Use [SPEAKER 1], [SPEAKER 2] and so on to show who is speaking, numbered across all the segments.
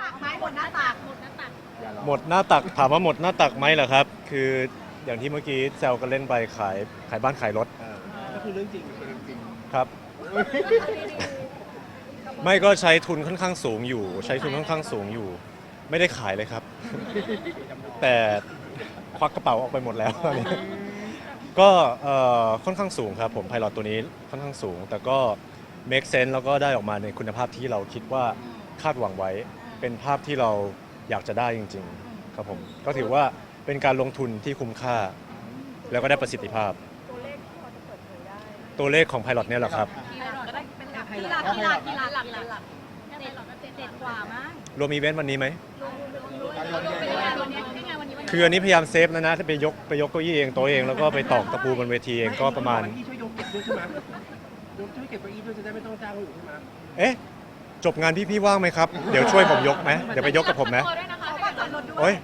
[SPEAKER 1] ตักไม้บนหน้าตัก
[SPEAKER 2] อย่ารอ
[SPEAKER 3] หมดหน้าตักถามว่าหมดหน้าตักไหมเหรอครับ คืออย่างที่เมื่อกี้แซวกันเล่นไปขายขายบ้านขายรถ
[SPEAKER 2] เออ
[SPEAKER 4] ก็คือเรื่องจริง
[SPEAKER 2] เป็นเรื่องจริง
[SPEAKER 3] ครับ ไม่ก็ใช้ทุนค่อนข้างสูงอยู่ ใช้ทุนค่อนข้างสูงอยู่ ไม่ได้ขายเลยครับ แต่ควักกระเป๋าออกไปหมดแล้วตอนนี้ก็เอ่อค่อนข้างสูงครับผมไพลอตตัวนี้ค่อนข้างสูง แต่ก็ make sense แล้วก็ได้ออกมาในคุณภาพที่เราคิดว่าคาดหวังไว้ เป็นภาพที่เราอยากจะได้จริง ๆ ครับผม ก็ถือว่าเป็นการลงทุนที่คุ้มค่า แล้วก็ได้ประสิทธิภาพ
[SPEAKER 1] ตัวเลขที่พอจะเปิดเผยได้
[SPEAKER 3] ตัวเลขของไพลอตเนี่ยแหละครับ
[SPEAKER 1] ทีหลักก็ได้เป็นหลักทีหลักทีหลักทีหลักหลักหลักเจ็ดเจ็ดกว่ามั้ง
[SPEAKER 3] รวมอีเวนต์วันนี้ไหม
[SPEAKER 1] เป็นงานวันนี้เป็นงานวันนี้วัน
[SPEAKER 3] คืออันนี้พยายามเซฟแล้วนะถ้าไปยกไปยกเก้าอี้เองโต๊ะเองแล้วก็ไปตอกตะปูบนเวทีเองก็ประมาณ
[SPEAKER 4] พี่ช่วยยกเก็บด้วยใช่ไหมยกช่วยเก็บเก้าอี้ด้วยจะได้ไม่ต้องจ้างคนอื่นใช่ไหม
[SPEAKER 3] เอ๊ะ จบงานพี่พี่ว่างไหมครับ เดี๋ยวช่วยผมยกไหมเดี๋ยวไปยกกับผมไหม
[SPEAKER 1] ด้วยนะคะเขาบัตรจอดรถด้วย
[SPEAKER 3] โอ้ย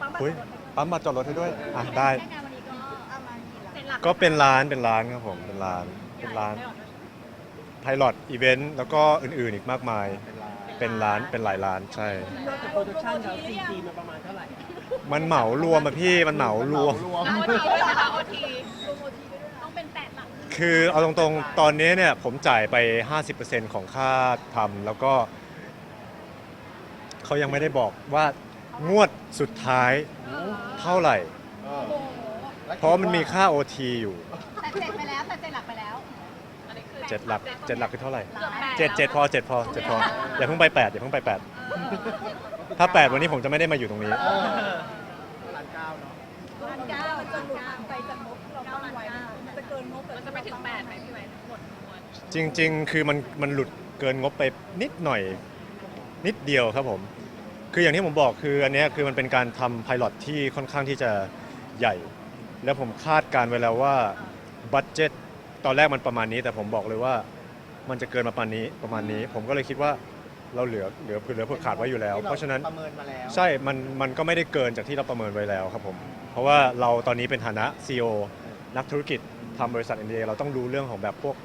[SPEAKER 1] ปั๊มบัตรจอ
[SPEAKER 3] อุ้ย
[SPEAKER 1] ดรถ
[SPEAKER 3] ปั๊มบัตรจอดรถให้ด้วยอะได้
[SPEAKER 1] แค่งานวันนี้ก็เอามากี่หลักเจ็ดหลัก
[SPEAKER 3] ก็เป็นร้านเป็นร้านครับผมเป็นร้านเป็นร้านไพลอตอีเวนต์แล้วก็อื่นๆอีกมากมาย
[SPEAKER 2] เป็นลาย
[SPEAKER 3] เป็นร้านเป็นหลายร้านใช่
[SPEAKER 4] นอกจากโปรดักชั่นแล้วซีจีมันประมาณเท่าไหร่
[SPEAKER 3] มันเหมารวมอะพี่มันเหมารวม
[SPEAKER 2] รวม
[SPEAKER 1] โอทีด้วยนะคะโอที
[SPEAKER 3] คือเอาตรงๆ ตอนนี้เนี่ยผมจ่ายไป 50%ของค่าทำแล้วก็เขายังไม่ได้บอกว่างวดสุดท้ายเท่าไหร่
[SPEAKER 2] เออแล้ว
[SPEAKER 3] เพราะมันมีค่า OT อยู่
[SPEAKER 1] แต่เจ็ดไปแล้วแต่เจ็ดหลักไปแล้ว
[SPEAKER 3] 7หลัก7หลักคือเท่าไหร่
[SPEAKER 1] หลักแปด
[SPEAKER 3] เจ็ดเจ็ดพอเจ็ดพอเจ็ดพออย่าเพิ่งไปแปดอย่าเพิ่งไปแปดถ้าแปดวันนี้ผมจะไม่ได้มาอยู่ตรงนี้
[SPEAKER 2] เออ
[SPEAKER 1] จริง
[SPEAKER 3] ๆ คือมันมันหลุดเกินงบไปนิดหน่อยนิดเดียวครับผม คืออย่างที่ผมบอกคืออันเนี้ยคือมันเป็นการทำไพลอตที่ค่อนข้างที่จะใหญ่ แล้วผมคาดการณ์ไว้แล้วว่าบัตเจ็ตตอนแรกมันประมาณนี้ แต่ผมบอกเลยว่ามันจะเกินมาประมาณนี้ประมาณนี้ ผมก็เลยคิดว่าเราเหลือเหลือเผื่อเหลือเผื่อขาดไว้อยู่แล้ว
[SPEAKER 2] ที่
[SPEAKER 3] เพราะฉะนั้น
[SPEAKER 2] ประเมินมาแล้ว
[SPEAKER 3] ใช่ มัน มันก็ไม่ได้เกินจากที่เราประเมินไว้แล้วครับผม เพราะว่าเราตอนนี้เป็นฐานะ CEO นักธุรกิจทำบริษัท MBA เราต้องรู้เรื่องของแบบพวก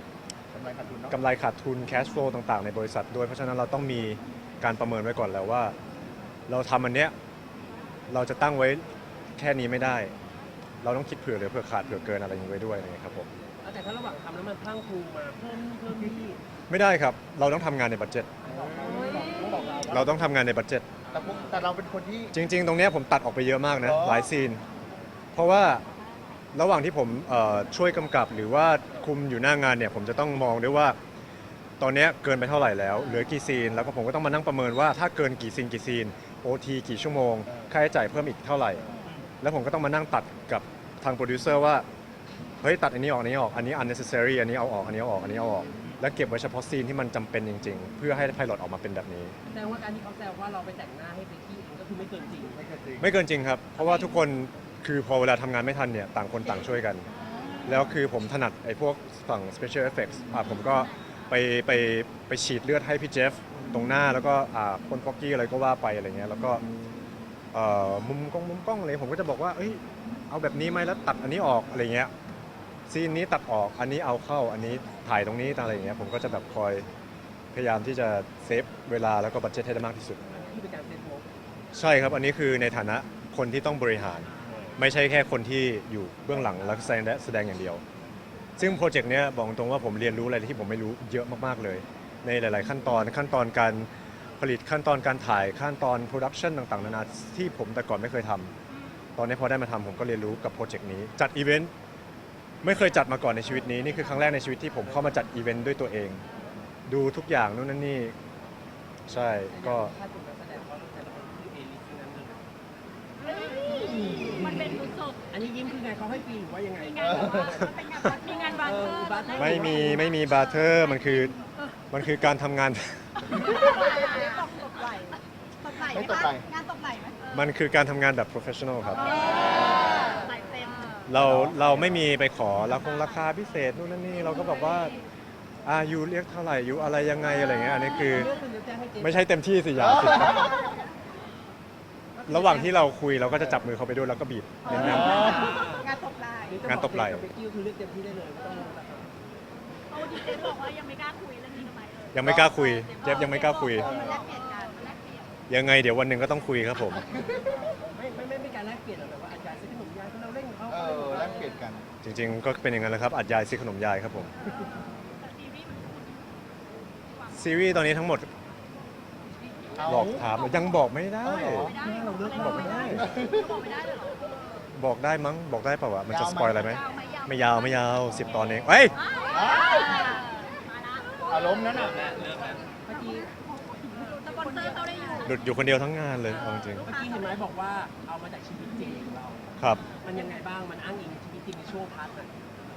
[SPEAKER 2] กำไรขาดทุนเนาะ
[SPEAKER 3] กำไรขาดทุน cash flow ต่างๆ ในบริษัทด้วยเพราะฉะนั้นเราต้องมีการประเมินไว้ก่อนแล้วว่า เราทำอันเนี้ยเราจะตั้งไว้แค่นี้ไม่ได้ เราต้องคิดเผื่อเหลือเผื่อขาดเผื่อเกินอะไรอย่างนี้ไว้ด้วยอะไรอย่างเงี้ยครับผม
[SPEAKER 4] แต่ถ้าระหว่างทำแล้วมันพลั้งพรูมาเพิ่มนู่นเพิ่มนี่
[SPEAKER 3] ไม่ได้ครับเราต้องทำงานในบัตเจ็ต
[SPEAKER 2] ต้องบอกเรา
[SPEAKER 3] เรา
[SPEAKER 2] ว่า
[SPEAKER 3] ต้องทำงานในบัตเจ็ต
[SPEAKER 2] แต่พวกแต่เราเป็นคนที่
[SPEAKER 3] จริง ๆ ตรงเนี้ยผมตัดออกไปเยอะมากนะ
[SPEAKER 2] อ๋อ
[SPEAKER 3] หลายซีน เพราะว่า ระหว่างที่ผมเอ่อช่วยกำกับหรือว่าคุมอยู่หน้างานเนี่ยผมจะต้องมองด้วยว่า ตอนเนี้ยเกินไปเท่าไหร่แล้ว เหลือกี่ซีน แล้วก็ผมก็ต้องมานั่งประเมินว่าถ้าเกินกี่ซีนกี่ซีน OT กี่ชั่วโมงค่าใช้จ่ายเพิ่มอีกเท่าไหร่ แล้วผมก็ต้องมานั่งตัดกับทางโปรดิวเซอร์ว่าเฮ้ยตัดอันนี้ออกอันนี้ออกอันนี้ unnecessary อันนี้เอาออกอันนี้เอาออกอันนี้เอาออกแล้วเก็บไว้เฉพาะซีนที่มันจำเป็นจริง ๆ เพื่อให้ไพลอตออกมาเป็นแบบนี้
[SPEAKER 4] แสดงว่าการที่เขาแซวว่าเราไปแต่งหน้าให้ไปที่เองก็คือไม่เกินจริง
[SPEAKER 2] ไม่เคยจริง
[SPEAKER 3] ไม่เกินจริงครับ เพราะว่าทุกคน คือพอเวลาทำงานไม่ทันเนี่ยต่างคนต่างช่วยกัน แล้วคือผมถนัดไอ้พวกฝั่ง special effects อะผมก็ไปไปไปฉีดเลือดให้พี่เจฟตรงหน้าแล้วก็อ่าคนฟอกกี้อะไรก็ว่าไปอะไรเงี้ยแล้วก็เอ่อมุมกล้องมุมกล้องอะไรผมก็จะบอกว่าเอ้ยเอาแบบนี้ไหมแล้วตัดอันนี้ออกอะไรเงี้ยซีนนี้ตัดออกอันนี้เอาเข้าอันนี้ถ่ายตรงนี้อะไรอย่างเงี้ยผมก็จะแบบคอยพยายามที่จะเซฟเวลาแล้วก็บัตเจ็ตให้ได้มากที่สุด
[SPEAKER 4] ที่เป็นการเซ็ตงบ
[SPEAKER 3] ใช่ครับ อันนี้คือในฐานะคนที่ต้องบริหาร ไม่ใช่แค่คนที่อยู่เบื้องหลังและแสดงแสดงอย่างเดียว ซึ่งโปรเจกต์เนี้ยบอกตรงว่าผมเรียนรู้อะไรที่ผมไม่รู้เยอะมากๆเลย ในหลาย ๆ ขั้นตอนขั้นตอนการผลิตขั้นตอนการถ่ายขั้นตอนโปรดักชันต่าง ๆ นานาที่ผมแต่ก่อนไม่เคยทำตอนนี้พอได้มาทำผมก็เรียนรู้กับโปรเจกต์นี้ จัดอีเวนต์ไม่เคยจัดมาก่อนในชีวิตนี้นี่คือครั้งแรกในชีวิตที่ผมเข้ามาจัดอีเวนต์ด้วยตัวเอง ดูทุกอย่างนู่นนั่นนี่ใช่ก็
[SPEAKER 4] อันนี้ยิ้มคือไงเขาให้ฟรีหรือว่ายังไง
[SPEAKER 1] งานแบบว่าเป็นงานมีงานบาร์เทอร์บาร์เทอร์
[SPEAKER 3] ไม่มีไม่มีบาร์เทอร์มันคือมันคือการทำงาน
[SPEAKER 1] ตกไหลตกไหล
[SPEAKER 2] ไม่ตกไหล่
[SPEAKER 1] งานตกไหลไหม
[SPEAKER 3] มันคือการทำงานแบบ professional ครับ
[SPEAKER 1] ไหลเต็ม
[SPEAKER 3] เราเราไม่มีไปขอราคงราคาพิเศษนู่นนั่นนี่เราก็แบบว่าอายูเรียกเท่าไหร่ยูอะไรยังไงอะไรเงี้ยอันนี้คือ
[SPEAKER 4] เรื่องคุณจะแจ้งให้เจ๊
[SPEAKER 3] ไม่ใช่เต็มที่สิอย่าสิ ระหว่างที่เราคุยเราก็จะจับมือเขาไปด้วยแล้วก็บีบเน้น
[SPEAKER 1] งานตกไหล
[SPEAKER 3] งานตบไหล่
[SPEAKER 4] กับเบกกี้คือเรียกเต็มที่ได้เลยไม่ต้องราคา
[SPEAKER 1] เขาดีเจบอกว่ายังไม่กล้าคุยเรื่องนี้ทำไมเลย
[SPEAKER 3] ๆยังไม่กล้าคุย เจฟยังไม่กล้าคุย
[SPEAKER 1] มันแลกเปลี่ยนกันมันแลกเปลี่ยน
[SPEAKER 3] ยังไงเดี๋ยววันหนึ่งก็ต้องคุยครับผม
[SPEAKER 4] ไม่ไม่ไม่ไม่การแลกเปลี่ยนหรอกแบบว่าอาจารย์ซื้อขนมยายก็เราเล่นกับเขา
[SPEAKER 2] เออแลกเปลี่ยนกัน
[SPEAKER 3] จริง ๆ ก็เป็นอย่างนั้นแหละครับอัดยายซื้อขนมยายครับผมซีรีส์ตอนนี้ทั้งหมด
[SPEAKER 2] เอา
[SPEAKER 3] บอกถามยังบอกไม่ได้
[SPEAKER 2] เอาเหรอ
[SPEAKER 4] เราเลิก
[SPEAKER 3] บอกไม่ได้
[SPEAKER 1] บอกไม่ได้เลยเหรอ
[SPEAKER 3] บอกได้มั้งบอกได้เปล่าวะมันจะสปอยอะไรไหม
[SPEAKER 1] ยาวไหมยาว
[SPEAKER 3] ไม่ยาวไม่ยาวสิบตอนเองเอ้ย
[SPEAKER 2] อ้าว
[SPEAKER 1] มาละ
[SPEAKER 2] อารมณ์นั้นอะ
[SPEAKER 4] เมื่อกี้
[SPEAKER 1] สปอนเซอร์เขาได้อยู่
[SPEAKER 3] หลุดอยู่คนเดียวทั้งงานเลยเอาจริง
[SPEAKER 4] เมื่อกี้เห็นไหมบอกว่าเอามาจากชีวิตจริงของเรา
[SPEAKER 3] ๆครับ
[SPEAKER 4] มันยังไงบ้าง มันอ้างอิงชีวิตจริงในช่วงพาร์ทไหน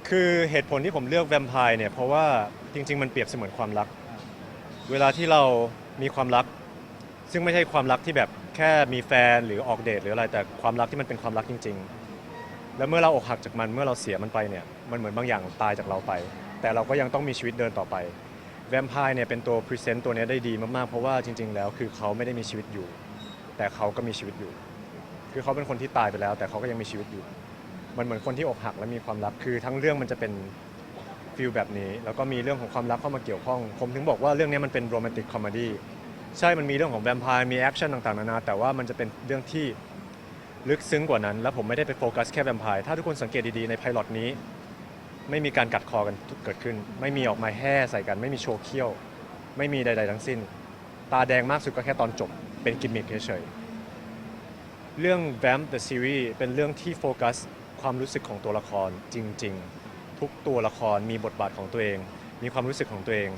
[SPEAKER 3] คือเหตุผลที่ผมเลือกแวมไพร์เนี่ยเพราะว่าจริง ๆ มันเปรียบเสมือนความรัก เวลาที่เรามีความรัก ซึ่งไม่ใช่ความรักที่แบบแค่มีแฟนหรือออกเดทหรืออะไรแต่ความรักที่มันเป็นความรักจริง ๆ แล้วเมื่อเราอกหักจากมันเมื่อเราเสียมันไปเนี่ยมันเหมือนบางอย่างตายจากเราไป แต่เราก็ยังต้องมีชีวิตเดินต่อไปแวมไพร์เนี่ยเป็นตัวพรีเซนต์ตัวเนี้ยได้ดีมากๆเพราะว่าจริง ๆ แล้วคือเขาไม่ได้มีชีวิตอยู่ แต่เขาก็มีชีวิตอยู่ คือเขาเป็นคนที่ตายไปแล้ว แต่เขาก็ยังมีชีวิตอยู่ มันเหมือนคนที่อกหักและมีความรักคือทั้งเรื่องมันจะเป็นฟิลแบบนี้ แล้วก็มีเรื่องของความรักเข้ามาเกี่ยวข้อง ผมถึงบอกว่าเรื่องนี้มันเป็นโรแมนติกคอมเมดี้ ใช่มันมีเรื่องของแวมไพร์มีแอคชั่นต่างๆนานาแต่ว่ามันจะเป็นเรื่องที่ลึกซึ้งกว่านั้น และผมไม่ได้ไปโฟกัสแค่แวมไพร์ถ้าทุกคนสังเกตดีๆในไพลอตนี้ ไม่มีการกัดคอกันเกิดขึ้น ไม่มีออกมาแห่ใส่กัน ไม่มีโชว์เขี้ยว ไม่มีใด ๆ ทั้งสิ้น ตาแดงมากสุดก็แค่ตอนจบ เป็นกิมมิคเฉยๆเรื่อง Vamp the Series เป็นเรื่องที่โฟกัสความรู้สึกของตัวละครจริง ๆ ทุกตัวละครมีบทบาทของตัวเอง มีความรู้สึกของตัวเอง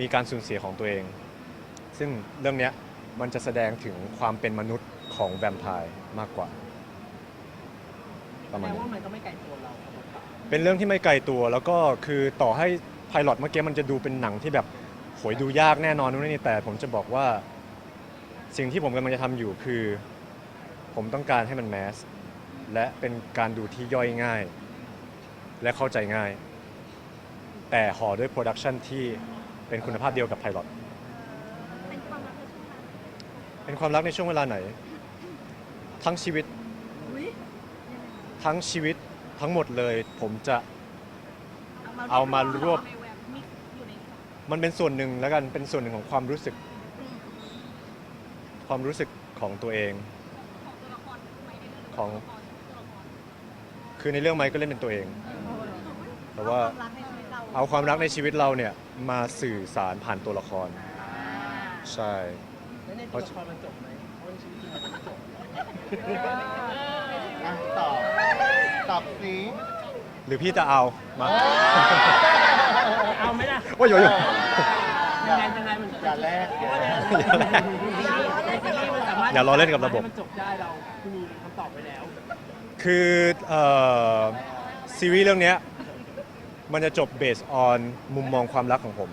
[SPEAKER 3] มีการสูญเสียของตัวเอง ซึ่งเรื่องเนี้ยมันจะแสดงถึงความเป็นมนุษย์ของแวมไพร์มากกว่า ประมาณ
[SPEAKER 4] แปล
[SPEAKER 3] นี้
[SPEAKER 4] ว่ามันก็ไม่ไกลตัวเราครับผม
[SPEAKER 3] เป็นเรื่องที่ไม่ไกลตัวแล้วก็คือต่อให้ไพลอตเมื่อกี้มันจะดูเป็นหนังที่แบบโหยดูยากแน่นอนนู่นนี่แต่ผมจะบอกว่า สิ่งที่ผมกำลังจะทำอยู่คือ ผมต้องการให้มันแมสและเป็นการดูที่ย่อยง่าย และเข้าใจง่าย แต่ห่อด้วยโปรดักชันที่เป็นคุณภาพเดียวกับไพลอต
[SPEAKER 1] เป็นความรักในช่วงนั้น
[SPEAKER 3] เป็นความรักในช่วงเวลาไหน ทั้งชีวิต
[SPEAKER 1] อุ้ย
[SPEAKER 3] ทั้งชีวิตทั้งหมดเลย ผมจะ เอามารวบ
[SPEAKER 1] ในแวมมิกอยู่ในนี้
[SPEAKER 3] มันเป็นส่วนหนึ่งแล้วกันเป็นส่วนหนึ่งของความรู้สึกความรู้สึกของตัวเอง
[SPEAKER 1] ของตัวละครไม่ได้เรื่อง
[SPEAKER 3] ของ
[SPEAKER 1] ตัวละคร
[SPEAKER 3] คือในเรื่องไม้ก็เล่นเป็นตัวเอง แต่ว่า
[SPEAKER 1] ความรักในชีวิตเรา
[SPEAKER 3] เอาความรักในชีวิตเราเนี่ยมาสื่อสารผ่านตัวละคร ใช่
[SPEAKER 4] แล้วในตัวละครมันจบไหมเพราะในชีวิตจริงมันไม่จบ
[SPEAKER 2] อะตอบตอบสิ
[SPEAKER 3] หรือพี่จะเอามา
[SPEAKER 4] เอาไหมล่ะ
[SPEAKER 3] ว่าโยโย่
[SPEAKER 4] ยังไงยังไงมัน
[SPEAKER 2] อย่าแลก
[SPEAKER 3] อย่าแลกอย่าล้อเล่นกับระบบ
[SPEAKER 4] ให้มันจบได้เราคุณมีคำตอบไว้แล้ว
[SPEAKER 3] คือเอ่อซีรีส์เรื่องเนี้ยมันจะจบเบสออนมุมมองความรักของผม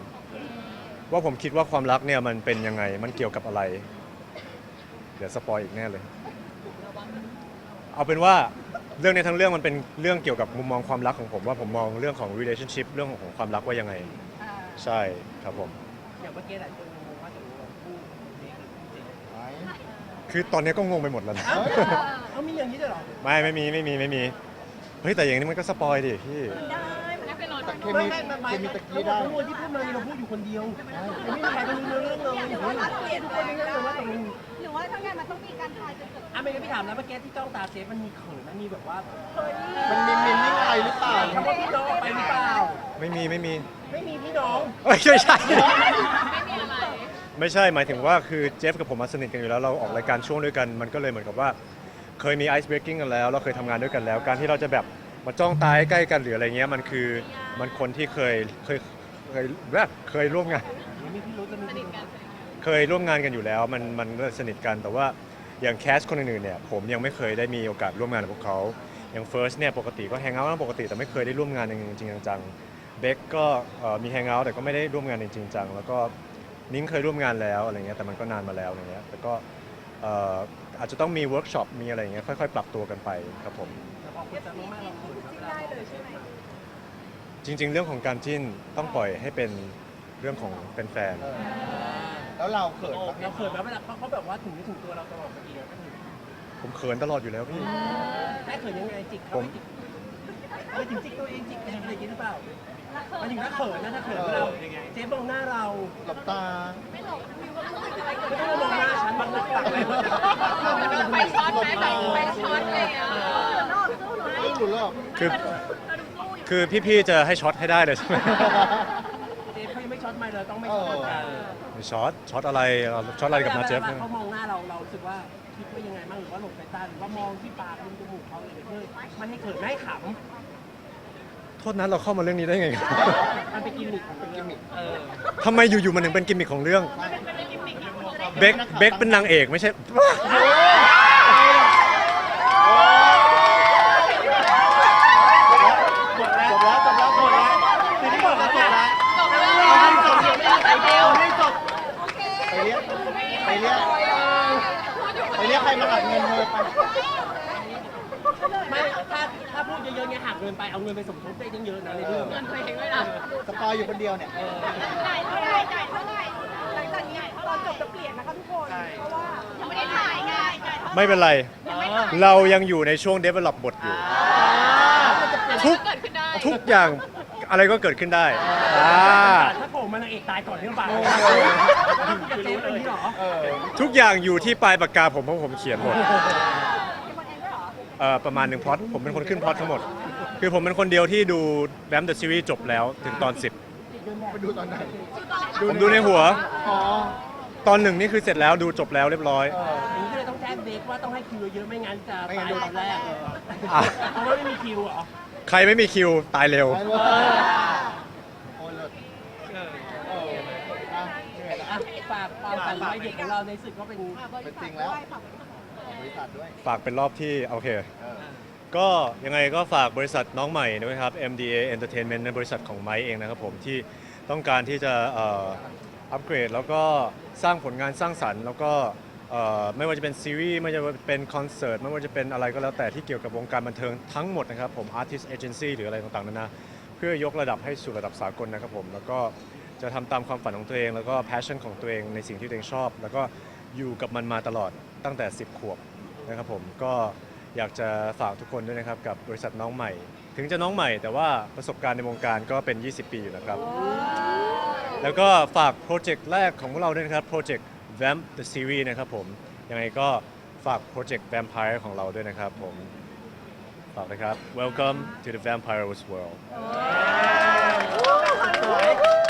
[SPEAKER 3] ว่าผมคิดว่าความรักเนี่ยมันเป็นยังไงมันเกี่ยวกับอะไร เดี๋ยวสปอยอีกแน่เลย เอาเป็นว่าเรื่องในทั้งเรื่องมันเป็นเรื่องเกี่ยวกับมุมมองความรักของผมว่าผมมองเรื่องของ relationship เรื่องของความรักว่ายังไง
[SPEAKER 1] อ่า
[SPEAKER 3] ใช่ครับผม
[SPEAKER 4] อย่างเมื่อกี้หลายคนงงว่าตกลงเราคู่เด็กหรือคู่จริง
[SPEAKER 2] ไว้
[SPEAKER 3] คือตอนนี้ก็งงไปหมดแล้วนะ
[SPEAKER 4] เอ้าเขามีอย่างนี้ด้วยเหรอ
[SPEAKER 3] ไม่ไม่มีไม่มีไม่มีเฮ้ยแต่อย่างนี้มันก็สปอยดิพี่
[SPEAKER 1] ได้มันได้ไปรอ
[SPEAKER 2] แต่
[SPEAKER 1] ดู
[SPEAKER 2] เคมีเคมีตะกี้ได้
[SPEAKER 4] ทั้งหมดที่พูดมาเราพูดอยู่คนเดียวไม่มีใครรู้เรื่องเลย
[SPEAKER 1] หรือว่าเราเปลี่ยนแปลง
[SPEAKER 4] เรื่องเลยว่าตกลง
[SPEAKER 1] หรือว่าถ้างั้นมันต้องมีการทายจนเกิด
[SPEAKER 4] อะไม่งั้นพี่ถามแล้วเมื่อกี้ที่จ้องตาเซฟมันมีเขินมันมีแบบว่า
[SPEAKER 1] เฮ้ย
[SPEAKER 2] มันมีมินนิ่งไรหรือเปล่า
[SPEAKER 4] คำว่าพี่น้องไปหรือเปล่า
[SPEAKER 3] ไม่มีไม่มี
[SPEAKER 4] ไม่มีพี่น้อง
[SPEAKER 3] เอ้ยไม่ใช่
[SPEAKER 1] ไม่มีอะไร
[SPEAKER 3] ไม่ใช่หมายถึงว่าคือเจฟกับผมมาสนิทกันอยู่แล้วเราออกรายการช่วงด้วยกันมันก็เลยเหมือนกับว่า เคยมีไอซ์เบรกกิ้งกันแล้ว เราเคยทำงานด้วยกันแล้ว การที่เราจะแบบ มาจ้องตายใกล้กันหรืออะไรเงี้ยมันคือมันคนที่เคยเคยเคยแบบเคยร่วมงาน
[SPEAKER 1] สนิทกัน
[SPEAKER 3] เคยร่วมงานกันอยู่แล้ว มันมันสนิทกันแต่ว่าอย่างแคสคนอื่นๆเนี่ยผมยังไม่เคยได้มีโอกาสร่วมงานกับพวกเขาอย่างเฟิร์สเนี่ยปกติก็แฮงเอาท์ปกติแต่ไม่เคยได้ร่วมงานจริงๆจังๆเบคก็มีแฮงเอาท์แต่ก็ไม่ได้ร่วมงานจริงๆจังแล้วก็นิ้งเคยร่วมงานแล้วอะไรเงี้ยแต่มันก็นานมาแล้วอะไรเงี้ยแต่ก็อาจจะต้องมีเวิร์กช็อปมีอะไรเงี้ยค่อยๆ ปรับตัวกันไปครับผม
[SPEAKER 4] แต่พอคุยกันมากๆเราเขิน
[SPEAKER 1] จิ้นได้เลยใช่ไหม
[SPEAKER 3] จริง ๆ เรื่องของการจิ้นต้องปล่อยให้เป็นเรื่องของแฟน
[SPEAKER 2] เออแล้วเราเขินปะ
[SPEAKER 4] เราเขินไหมเวลาเขาเขาแบบว่าถึงไม่ถึงตัวเราตลอดเมื่อกี้ก็ถึง
[SPEAKER 3] ๆผมเขินตลอดอยู่แล้วพี่
[SPEAKER 4] ให้เขินยังไงจิกเขาให้จิกเออจริงจิกตัวเองจิกอะไรอย่างนี้หรือเปล่ามันถึงถ้าเขินนะถ้าเขินเราเจ๊มองหน้าเรา
[SPEAKER 2] หลับตา
[SPEAKER 1] ไม่หลอกวิวก็รู้สึกอะไรเกิด
[SPEAKER 4] ไม่
[SPEAKER 1] ขึ้
[SPEAKER 4] ต้อนงมองหน้าฉัน
[SPEAKER 2] บ
[SPEAKER 1] ไป
[SPEAKER 2] มา
[SPEAKER 1] ไปช็อตอะไรอย่างเงี้ย
[SPEAKER 2] ไม่ หลุดหรอก
[SPEAKER 3] คือคือพี่ๆจะให้ช็อตให้ได้เลยใช่ไหม
[SPEAKER 4] เจฟเขายังไม่ช็อตไม่เลยต้องไม่ช็อตกัน
[SPEAKER 3] ไม่ช็อตช็อตอะไรเอาช็อตอะไรกับนาเจฟ
[SPEAKER 4] วล
[SPEAKER 3] เนี่ย
[SPEAKER 4] เขามองหน้าเราเรารู้สึกว่าคิดว่ายังไงบ้างหรือว่าหลบสายตาหรือว่ามองที่ปากมุมจมูกเขาอะไรเพื่อไม่ให้เขินไม่ให้ข
[SPEAKER 3] โทษนะเราเข้ามาเรื่องนี้ได้ไงครับำ
[SPEAKER 4] มันเป็นกิมมิคของเป็นกิมมิคเออ
[SPEAKER 3] ทำไมอยู่ๆมันถึงเป็นกิมมิคของเรื่อง
[SPEAKER 2] ใช่
[SPEAKER 3] เบคเบคเป็นนางเอกไม่ใช่
[SPEAKER 2] จบแล้วจบแล้วจบแล้ว
[SPEAKER 4] คือที่บอกว่าจบแล้ว
[SPEAKER 1] จบแล้ว
[SPEAKER 2] จบแล้วไปเดียวไม่จบไปเรียกไปเรียกไปเรียกใครมาหักเงินเธอ
[SPEAKER 4] ไม่ ถ้าถ้าพูดเยอะๆเนี่ยหักเงินไป เอาเงินไปสมทบได้ตั้งเยอะนะในเรื่อง
[SPEAKER 1] เงินตัวเองด้วยนะ
[SPEAKER 2] สปอยอยู่คนเดียวเนี่ย
[SPEAKER 1] จ่ายเท่าไหร่จ่ายเท่าไหร่หลังจากนี้ตอนจบจะเปลี่ยนนะคะทุกคน เพราะว่ายังไม่ได้ถ่ายไงจ่ายเท่าไหร่
[SPEAKER 3] ไม่เป็นไร เรายังอยู่ในช่วง develop บทอยู่ ทุก
[SPEAKER 1] เกิดขึ้นได้
[SPEAKER 3] ทุกอย่าง อะไรก็เกิดขึ้นได้อ่า
[SPEAKER 4] ถ้าโผล่มานางเอกตายก่อนเรื่องบาปจะเจ๊เป็นที่หรอ
[SPEAKER 2] เออ
[SPEAKER 3] ทุกอย่างอยู่ที่ปลายปากกาผมเพราะผมเขียนหมดเอ่อประมาณหนึ่งพล็อตผมเป็นคนขึ้นพล็อตทั้งหมด คือผมเป็นคนเดียวที่ดูแบมเดอะซีรีส์จบแล้วถึงตอน
[SPEAKER 2] ไปดูตอนไหน
[SPEAKER 3] 10ผมดูในหัว
[SPEAKER 2] อ๋อ
[SPEAKER 3] ตอนหนึ่งนี่คือเสร็จแล้วดูจบแล้วเรียบร้อย
[SPEAKER 2] เออ
[SPEAKER 4] อย่างนี้ก็เลยต้องแจ้งเบคว่าต้องให้คิวเยอะไม่งั้นจะ
[SPEAKER 2] ไม่งั้
[SPEAKER 4] ตานย
[SPEAKER 2] โดน
[SPEAKER 4] ตอนแรก
[SPEAKER 3] อะ
[SPEAKER 4] เพราะว่าไม่มีคิวเหรอ
[SPEAKER 3] ใครไม่มีคิวตายเร็ว
[SPEAKER 2] ไปเลยโอ้ยเลิศเอออะเหนื่อยแล้ว
[SPEAKER 4] อะฝากความฝันวัยเด็กของเราในศึกก็เป็น
[SPEAKER 2] เป็นจริงแล้วบริษัทด้วย
[SPEAKER 3] ฝากเป็นรอบที่ โอเค
[SPEAKER 2] เออ
[SPEAKER 3] ก็ยังไงก็ฝากบริษัทน้องใหม่ด้วยครับ MDA Entertainment ในบริษัทของไม้เองนะครับผมที่ต้องการที่จะเอ่อ อัปเกรด แล้วก็สร้างผลงานสร้างสรรค์ แล้วก็เอ่อไม่ว่าจะเป็นซีรีส์ไม่ว่าจะเป็นคอนเสิร์ตไม่ว่าจะเป็นอะไรก็แล้วแต่ที่เกี่ยวกับวงการบันเทิงทั้งหมดนะครับผม Artist Agency หรืออะไรต่างๆนานาเพื่อยกระดับให้สู่ระดับสากลนะครับผมแล้วก็จะทำตามความฝันของตัวเอง แล้วก็ passion ของตัวเองในสิ่งที่ตัวเองชอบ แล้วก็อยู่กับมันมาตลอดตั้งแต่ 10 ขวบนะครับผมก็อยากจะฝากทุกคนด้วยนะครับกับบริษัทน้องใหม่ ถึงจะน้องใหม่แต่ว่าประสบการณ์ในวงการก็เป็น 20 ปีอยู่นะครับ แล้วก็ฝากโปรเจกต์แรกของพวกเราด้วยนะครับโปรเจกต์ Vamp the Series นะครับผม ยังไงก็ฝากโปรเจกต์ Vampire ของเราด้วยนะครับผม ฝากนะครับ Welcome to the Vampire's World
[SPEAKER 4] สวย